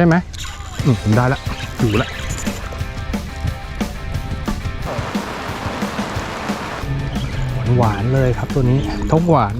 ช่ไหมอืมผมได้ละอยู่ละหวานๆเลยครับตัวนี้ทกหวาน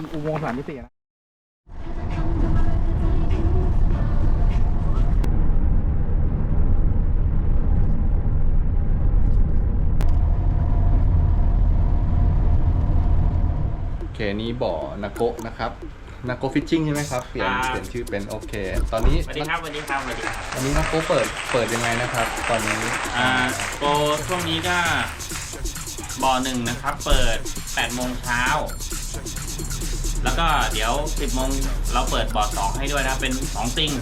อีอุโมงค์สามมิตินะโอเคนี่บ่อนาโกะนะครับนาโกฟิชชิ่งใช่ไหมครับเปลี่ยนครับเปลี่ยนชื่อเป็นโอเค ตอนนี้สวัสดีครับสวัสดีครับสวัสดีครับตอนนี้นาโกเปิดเปิดยังไงนะครับ ตอนนี้อ่าโปรช่วงนี้ก็บ่อหนึ่งนะครับ เปิด8โมงเช้า แล้วก็เดี๋ยว 10โมงเราเปิดบ่อสองให้ด้วยนะเป็น 2 ติง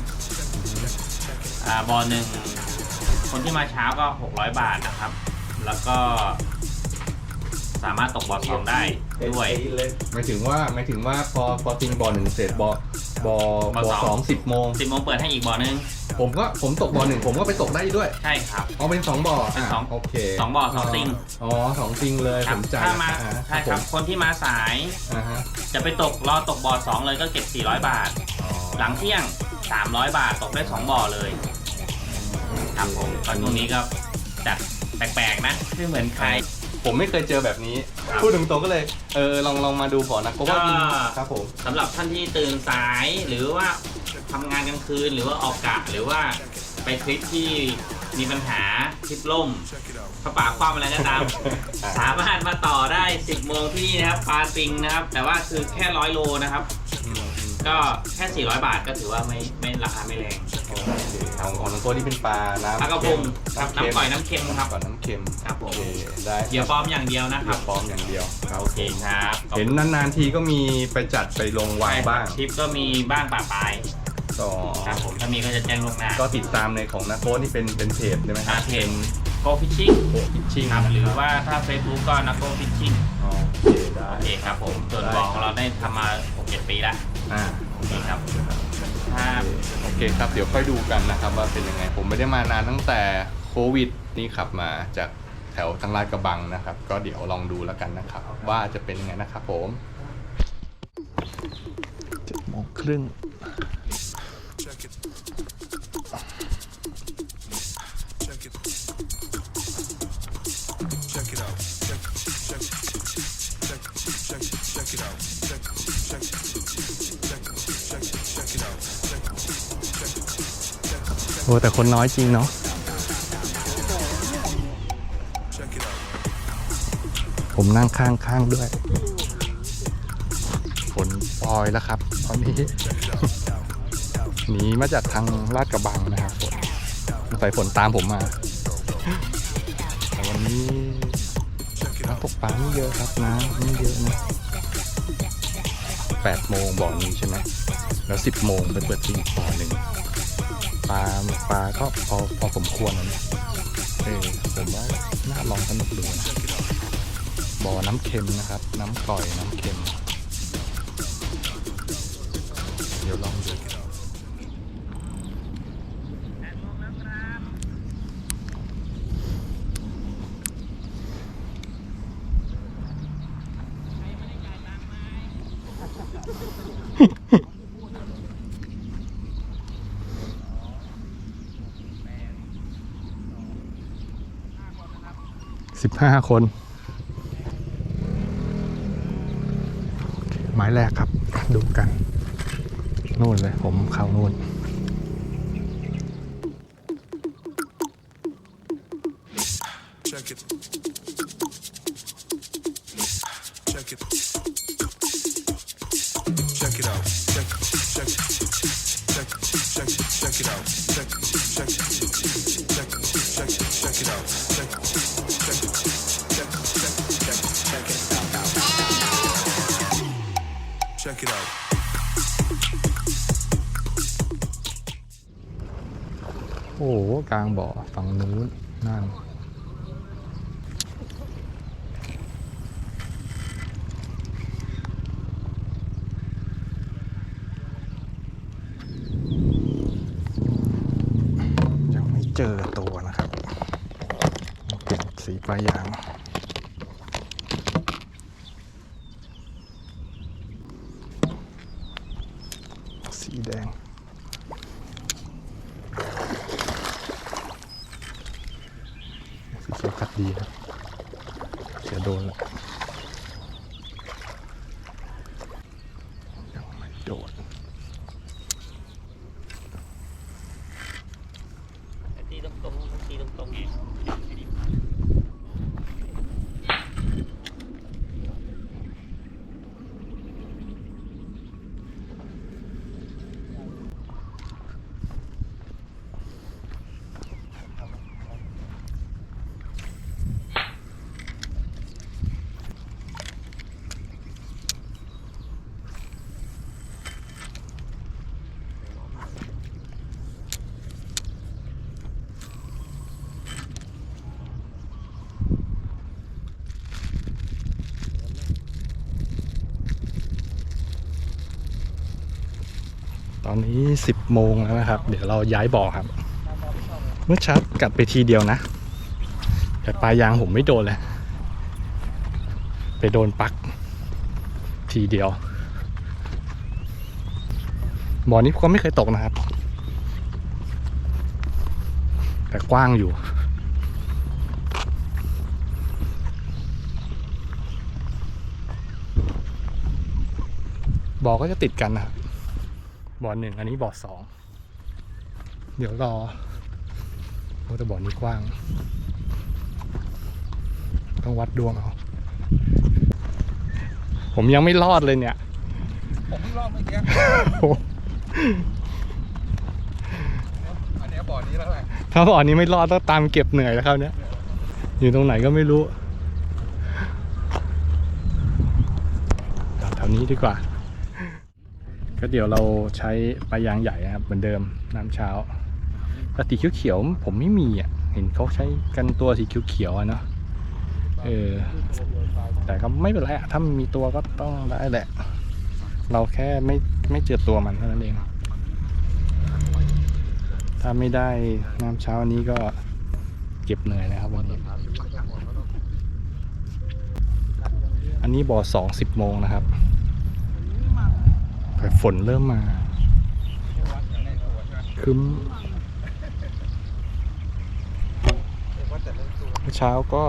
อ่าบ่อหนึ่งคนที่มาเช้าก็ 600 บาทนะครับ แล้วก็สามารถตกบ่อสองได้ด้วย หมายถึงว่าหมายถึงว่าพอพอติงบ่อหนึ่งเสร็จบ่อ บ่อบ่อบ่อสองสองสิบโมง10โมงเปิดให้อีกบ่อหนึง ผมก็ผมตกบ่อหนึ่งผมก็ไปตกได้ด้วยใช่ครับ เอาเป็นสองบ่อเป็นสองะโอเคสองบ่อสองติงอ๋อสองติงเลยคผรับมจ่ายถ้ามาอ่ใช่ครับผมคนที่มาสายอ่าฮะจะไปตกรอตกบ่อสองเลยก็เก็บ 400 บาท อ๋อหลังเที่ยง 300 บาทตกได้2บ่อเลยครับผมตอนนี้ก็จัดแปลกๆนะไม่เหมือนใคร ผมไม่เคยเจอแบบนี้ ครับพูดตรงๆก็เลยเออลองลองมาดูบ่อนะก็ว่าจริงก็ ครับผม สำหรับท่านที่ตื่นสายหรือว่าทำงานกลางคืนหรือว่าออกกะหรือว่าไปทริปที่มีปัญหาทริปล่มพระป่าความอะไรก็ตามสามารถมาต่อได้ 10โมงที่นี่นะครับปลาปิงนะครับ แต่ว่าคือแค่ร้อยโลนะครับ อืมอืม ก็แค่ 400 บาทก็ถือว่าไม่ไม่ราคาไม่แรงโอเคของของน้องโก้นี่เป็นปลา น้ำปลากระพงครับเค็มน้ำก่อยน้ำเค็มครับก่อนน้ำเค็มครับผมโอเคได้เหยื่อปลอมอย่างเดียวนะคเดี๋รัยบวปลอมอย่างเดียวครับโอเคครับเห็นนานๆทีก็มีไปจัดไปลงวางบ้างทริปก็มีบ้างป่าปลายก็ครับผมถ้ามีก็จะแจ้งล่วงหน้า ก็ติดตามในของนาโก้นี่เป็นเป็นเพจใช่ไหมครัอาบเพน โกฟิชชิ่งโอ้พิชชิ่งครับหรือว่าถ้า Facebook ก็นักโกฟิชชิ่งโอเคได้โอเคครับผมส่วนบอกของเราได้ทำมา6-7ปีแล้วอ่าโอเคครับถ้าโอเคครับเดี๋ยวค่อยดูกันนะครับว่าเป็นยังไงผมไม่ได้มานานตั้งแต่โควิดนี่ขับมาจากแถวทางลาดกระบังนะครับ ก็เดี๋ยวลองดูแล้วกันนะครับ ว่าจะเป็นยังไงนะครับผมเจ็ดโมงครึ่ง check check it out. Check check check check check it out. Check check check โอ้แต่คนน้อยจริงเนาะ ผมนั่งข้างข้างด้วย ฝนปล่อยแล้วครับ ตอนนี้ หนีมาจากทางลาดกระบังนะครับฝนสงสัยฝนตามผมมา แต่วันนี้น้ำตกปลาไม่เยอะครับนะไม่เยอะนะ แปดโมงบ่อนี้ใช่ไหมแล้วสิบโมงไปเปิดที่อีกบ่อหนึ่งปลาปลาก็พอพอสมควรนะเนี่ยเออผมว่าน่าลองสนุกดูนะบ่อน้ำเค็มนะครับ น้ำก่อยน้ำเค็ม เดี๋ยวลองดู สิบห้าคน ไม้แรกครับ ดูกัน นู่นเลยผมเข้านู่น it out. โอ้กลางบ่อฝั่งนู้นนั่น ยังไม่เจอตัวนะครับ เปลี่ยนสีปลายาง อนนี้ 10 โมงแล้วนะครับ เดี๋ยวเราย้ายบ่อครับ เมื่อเช้ากัดไปทีเดียวนะ แต่ปลายยางผมไม่โดนเลย ไปโดนปัก ทีเดียว บ่อนี้ก็ไม่เคยตกนะครับ แต่กว้างอยู่บ่อก็จะติดกันนะครับ บ่อหนึ่งอันนี้บ่อสองเดี๋ยวรอโอ้แต่บ่อนี้กว้าง ต้องวัดดวงเอา ผมยังไม่รอดเลยเนี่ย ผมเพิ่งรอบเมื่อกี้โอ้โหอันเนี้ยบ่อนี้แล้วแหละถ้าบ่อนี้ไม่รอดต้องตามเก็บเหนื่อยแล้วครับเนี่ย อยู่ตรงไหนก็ไม่รู้แถวนี้ดีกว่า ก็เดี๋ยวเราใช้ปลายางใหญ่นะครับเหมือนเดิมน้ำเช้าแต่สีเขียวๆผมไม่มีอะเห็นเขาใช้กันตัวสีเขียวๆอะเนาะเออแต่ก็ไม่เป็นไรอะถ้ามีตัวก็ต้องได้แหละ เราแค่ไม่ไม่เจอตัวมันเท่านั้นเอง ถ้าไม่ได้น้ำเช้านี้ก็เก็บเหนื่อยนะครับวันนี้ อันนี้บ่อสองสิบโมงนะครับ แต่ฝนเริ่มมาคึ้มเช้าก็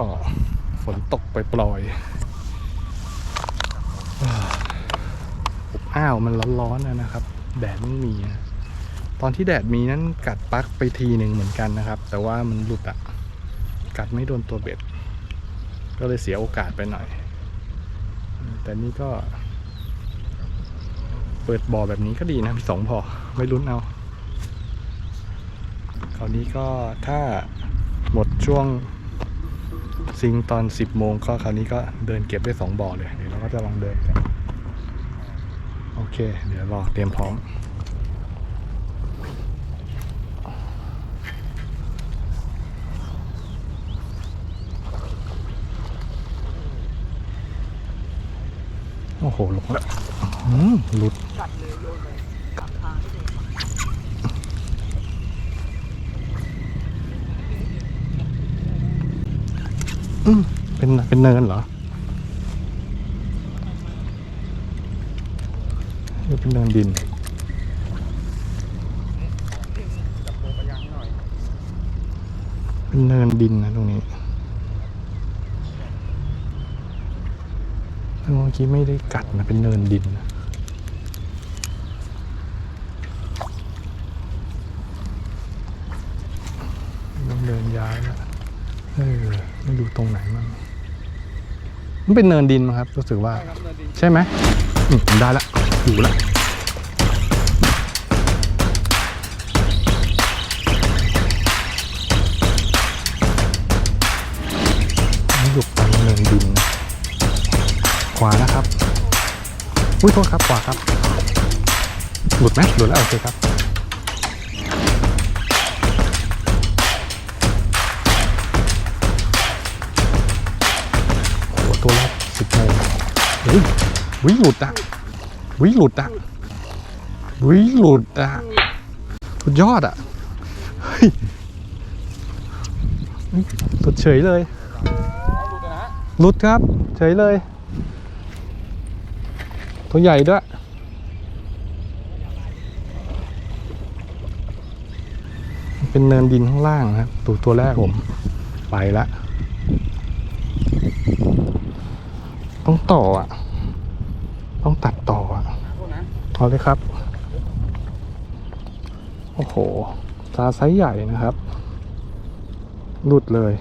ฝนตกไปปล่อยอบอ้าวมันร้อนๆนะครับ แดดไม่มีตอนที่แดดมีนั้นกัดปลั๊กไปทีหนึ่งเหมือนกันนะครับ แต่ว่ามันหลุดอะกัดไม่โดนตัวเบ็ด ก็เลยเสียโอกาสไปหน่อย แต่นี่ก็ เปิดบ่อแบบนี้ก็ดีนะมีสองบ่อไม่ลุ้นเอาคราวนี้ก็ถ้าหมดช่วงซิงตอน 10 โมงก็คราวนี้ก็เดินเก็บได้สองบ่อเลย เดี๋ยวเราก็จะลองเดินกันโอเค เดี๋ยวรอเตรียมพร้อม โอ้โหหลงแล้ว อืมหลุดอืมเป็นเป็นเนินเหรอหรือเป็นเนินดินเป็นเนินดินนะตรงนี้เมื่อกี้ไม่ได้กัดนะเป็นเนินดินนะต้องเดิน ย้ายแล้วเออไม่ดูตรงไหนมั่งมันเป็นเนินดินมั้งครับ รู้สึกว่าครับเนินดินใช่ไหมอืมผมได้ละอยู่ละนี่อยู่ตรงเนินดินนะขวานะครับ อุ้ยโทษครับขวาครับ หลุดไหมหลุดแล้วโอเคครับ อุ๊ยวิหลุดอะวิหลุดอะวิหลุดอะสุดยอดอะเฮ้ยสุดเฉยเลยหลุดครับ เฉยเลย ตัวใหญ่ด้วยเป็นเนินดินข้างล่างครับตัวตัวแรกผม ไปละ ต้องต่ออะ ต้องตัดต่ออะเอาเลยครับ โอ้โหตาไซส์ใหญ่นะครับ หลุดเลย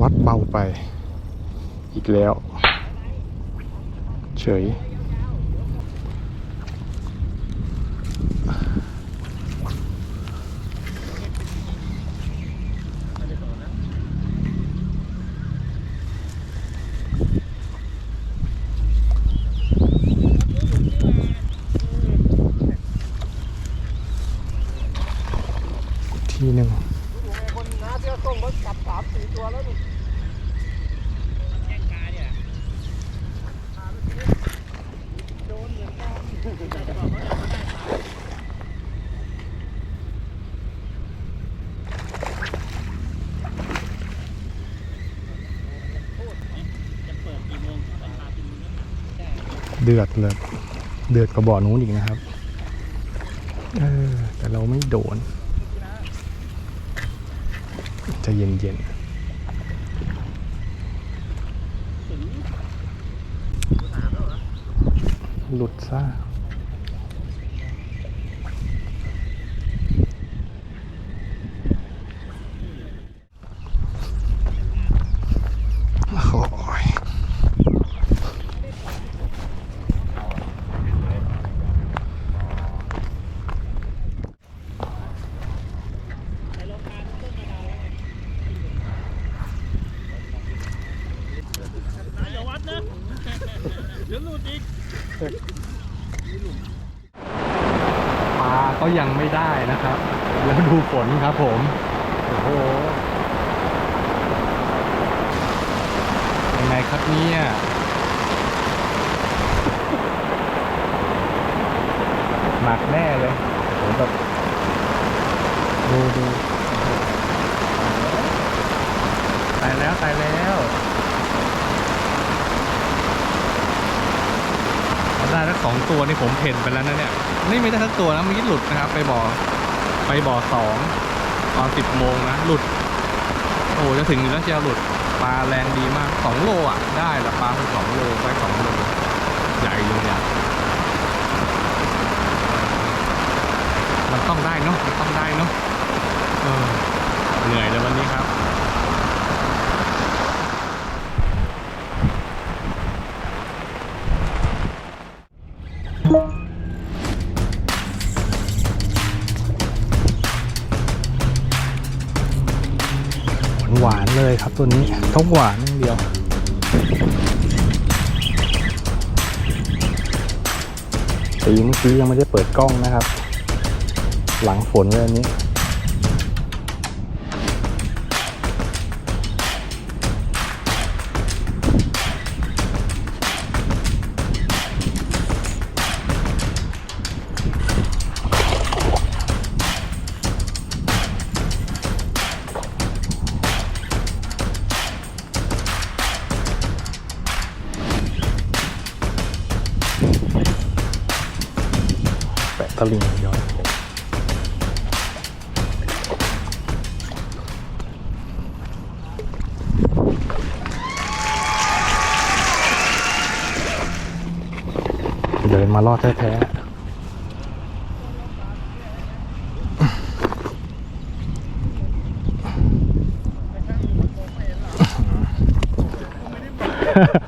วัดเบาไป อีกแล้ว เฉย ทีหนึ่งเดือดเลยเดือดกระบอกนู้นอีกนะครับออ แต่เราไม่โดน จะเย็นเย็นๆหลุดซ่าโอ้ยปลาก็ยังไม่ได้นะครับ แล้ว ดูฝนครับผมโอ้โหยังไงครับเนี่ยหนักแน่เลยผมแบบดูดูตายแล้วตายแล้วได้ทั้งสองตัวนี่ผมเพ่นไปแล้วนะเนี่ย นี่ไม่ได้ทั้งตัวนะเมันหลุดนะครับ ไปบ่อไปบ่อสอง ตอนสิบโมงนะ หลุด โอ้จะถึงอยู่แล้วเชียวหลุด ปลาแรงดีมากสองโลอะ ได้ละปลาสองโลไปสองโลใหญ่เลยอะมันต้องได้เนาะมันต้องได้เนาะ ตัวนี้ต้องหวานอย่างเดียว ตีเมื่อกี้ยังไม่ได้เปิดกล้องนะครับ หลังฝนเลยอันนี้ ตะลิงย้อนเดินมารอดแท้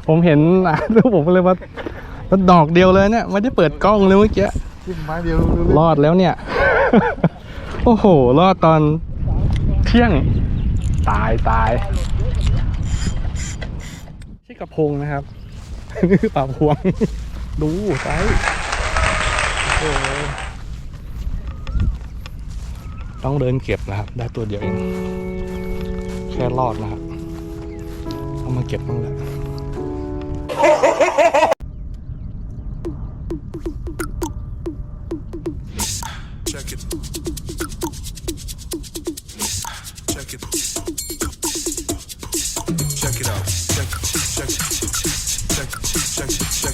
ผมเห็นอะแล้วผมเลยว่าดอกเดียวเลยเนี่ย ไม่ได้เปิดกล้องเลยเมื่อกี้ จิ้มไม้เดียวรู้รอดแล้วเนี่ย โอ้โห รอดตอนเที่ยง ตายตายใช่กระพงนะครับนี่คือปลาพวง ดูไซส์โอ้โหต้องเดินเก็บนะครับ ได้ตัวเดียวเอง แค่รอดนะครับ เอามาเก็บบ้างแหละ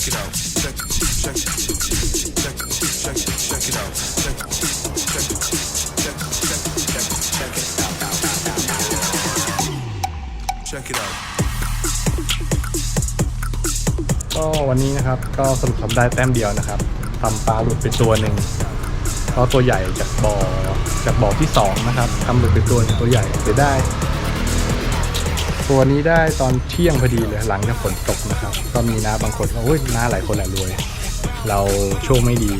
check it out. Check, check, check, check, check, check, check it out. Check, check, check, check, check, check it out. Check it out. ก็วันนี้นะครับก็สรุปทำได้แต้มเดียวนะครับทำปลาหลุดไปตัวหนึ่งเพราะตัวใหญ่จากบ่อจากบ่อที่ 2 นะครับทำหลุดไปตัวตัวใหญ่เสียได้ ตัวนี้ได้ตอนเที่ยงพอดีเลยหลังจากฝนตกนะครับ ก็มีน้าบางคนก็โอ้ยน้าหลายคนแหละรวย เราโชคไม่ดี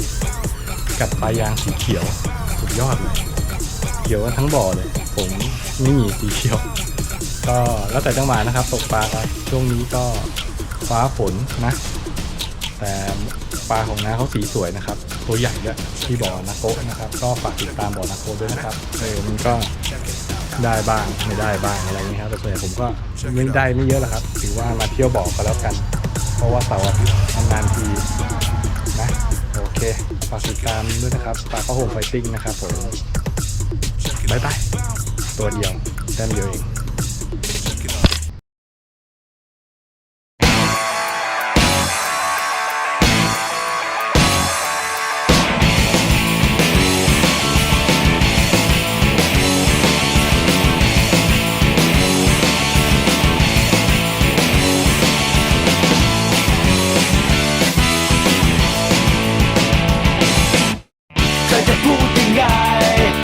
กัดปลายางสีเขียวสุดยอดเลยเขียวกันทั้งบ่อเลย ผมนี่สีเขียว ก็แล้วแต่จังหวะนะครับตกปลาครับช่วงนี้ก็ฟ้าฝนนะ แต่ปลาของน้าเขาสีสวยนะครับ ตัวใหญ่ด้วยที่บ่อนาโกะนะครับ ก็ฝากติดตามบ่อนาโกะด้วยนะครับเออมันก็ ได้บ้างไม่ได้บ้างอะไรอย่างนี้ครับแต่ส่วนใหญ่ผมก็ไม่ได้ไม่เยอะหรอกครับ ถือว่ามาเที่ยวบ่อก็แล้วกัน เพราะว่าเสาร์อาทิตย์นานทีนะโอเคฝากติดตามด้วยนะครับปลาข้าวโฮมไฟติ้งนะครับผมบายบายตัวเดียวแต้มเดียวเอง